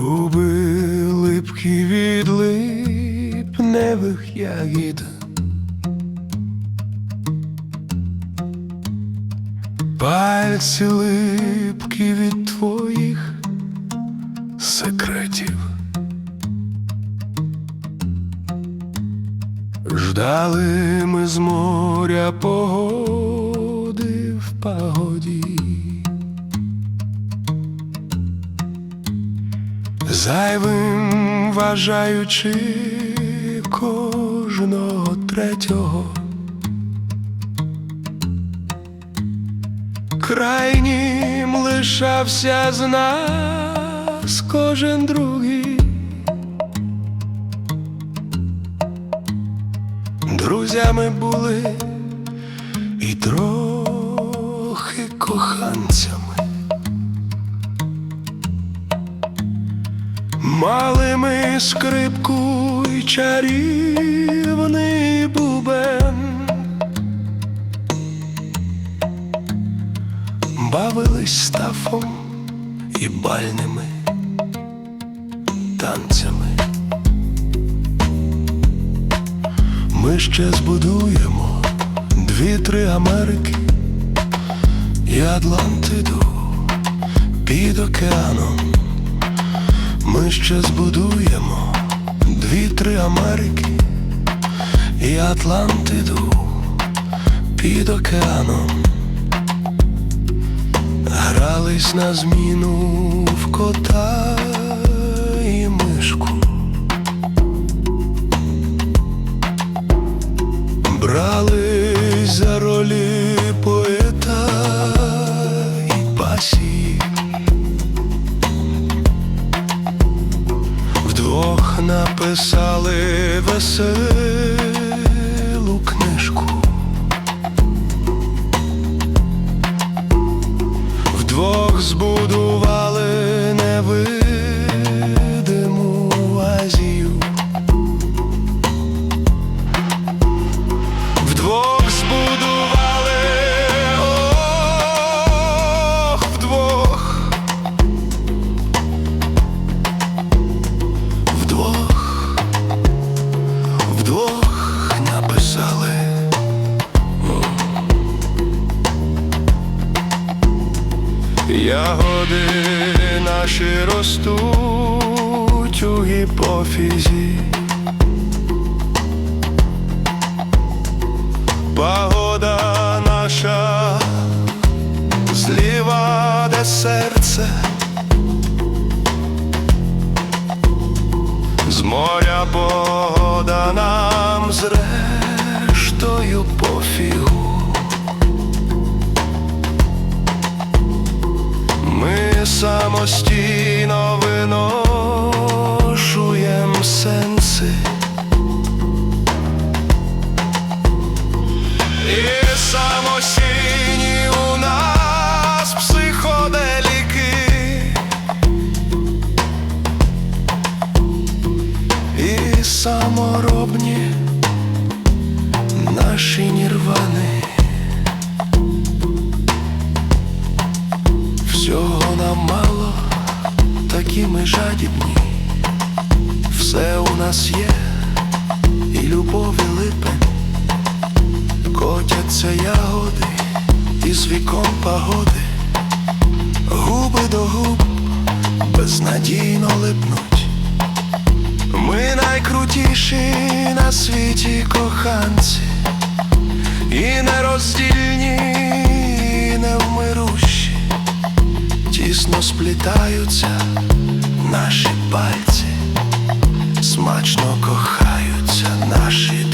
Губи липкі від липневих ягід. Пальці липкі від твоїх секретів. Ждали ми з моря погоди в погоді. Зайвим вважаючи кожного третього. Крайнім лишався з нас кожен другий. Друзями були і трохи коханцями. Мали ми скрипку і чарівний бубен. Бавились стафом і бальними танцями. Ми ще збудуємо дві-три Америки і Атлантиду під океаном. Ми ще збудуємо дві-три Америки і Атлантиду під океаном. Грались на зміну в кота і мишку. Брались Вдвох написали Ягоди наші ростуть у гіпофізі. Погода наша зліва, де серце, з моря погода нам зрештою пофігу. Ми самостійно виношуєм сенси. І самостійні у нас психоделіки. І саморобні нам мало, такі ми жадібні. Все у нас є, і любов, і липень. Котяться ягоди із віком погоди, губи до губ безнадійно липнуть. Ми найкрутіші на світі коханці, і нероздільні, кохаються наші.